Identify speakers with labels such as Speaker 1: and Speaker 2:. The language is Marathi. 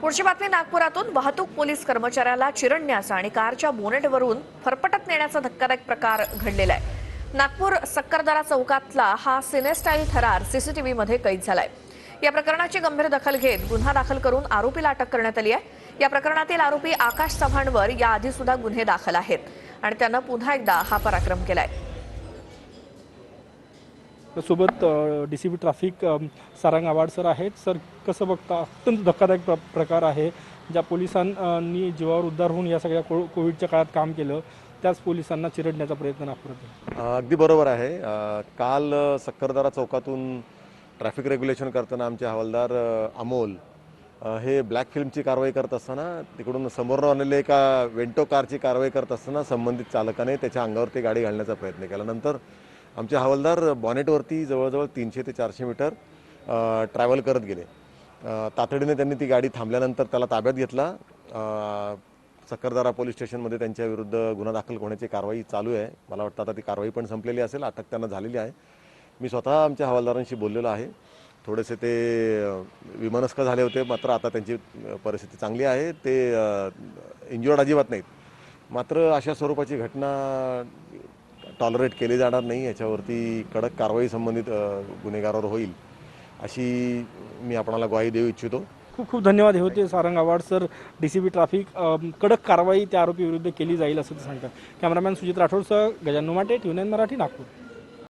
Speaker 1: पुढची बातमी नागपुरातून. वाहतूक पोलीस कर्मचाऱ्याला चिरडण्याचा आणि कारच्या बोनेटवरून फरफटत नेण्याचा धक्कादायक प्रकार घडलेला आहे. नागपूर सक्करदारा चौकातला हा सिनेस्टाईल थरार सीसीटीव्ही मध्ये कैद झालाय. या प्रकरणाची गंभीर दखल घेत गुन्हा दाखल करून आरोपीला अटक करण्यात आली आहे. या प्रकरणातील आरोपी आकाश चव्हाणवर याआधी सुद्धा गुन्हे दाखल आहेत. आणि त्यानं पुन्हा एकदा हा पराक्रम केलाय.
Speaker 2: सोबत D C B traffic Sarang Awad sir आहेत. सर कसं बघता? अत्यंत धक्कादायक प्र प्रकार आहे. ज्या पोलिसांनी जीवावर उद्धार होऊन या सगळ्या को कोविडच्या काळात काम केलं त्याच पोलिसांना चिरडण्याचा प्रयत्न नागपुरात
Speaker 3: अगदी बरोबर आहे. काल सक्करदारा सक्करदरा चौकातून ट्रॅफिक रेग्युलेशन करताना आमचे हवालदार अमोल हे ब्लॅक फिल्मची कारवाई करत असताना तिकडून समोरून आलेले एका वेंटो कारची कारवाई करत असताना संबंधित चालकाने त्याच्या अंगावरती गाडी घालण्याचा प्रयत्न केला. नंतर आमचे हवालदार बॉनेटवरती जवळजवळ तीनशे ते चारशे मीटर ट्रॅव्हल करत गेले. तातडीने त्यांनी ती गाडी थांबल्यानंतर त्याला ताब्यात घेतला. सक्करदारा पोलीस स्टेशनमध्ये त्यांच्या विरुद्ध गुन्हा दाखल होण्याची कारवाई चालू आहे. मला वाटतं आता ती कारवाई पण संपलेली असेल अटक त्यांना झालेली आहे. मी स्वतः आमच्या हवालदारांशी बोललेलो आहे. थोडेसे ते विमानस्क विमनस्क झाले होते मात्र आता त्यांची परिस्थिती चांगली आहे. ते इंजुअर्ड अजिबात नाहीत. मात्र अशा स्वरूपाची घटना टॉलरेट केले जाणार नाही याच्यावरती कडक कारवाई संबंधित गुन्हेगारावर होईल अशी मी आपणाला ग्वाही देऊ इच्छितो.
Speaker 2: खूप खूप धन्यवाद. हे होते Sarang Awad sir D C B traffic कडक कारवाई त्या आरोपी विरुद्ध केली जाईल असं ते सांगतात. कॅमेरामॅन सुजित राठोडसह गजान माटे ट्युन मराठी नागपूर.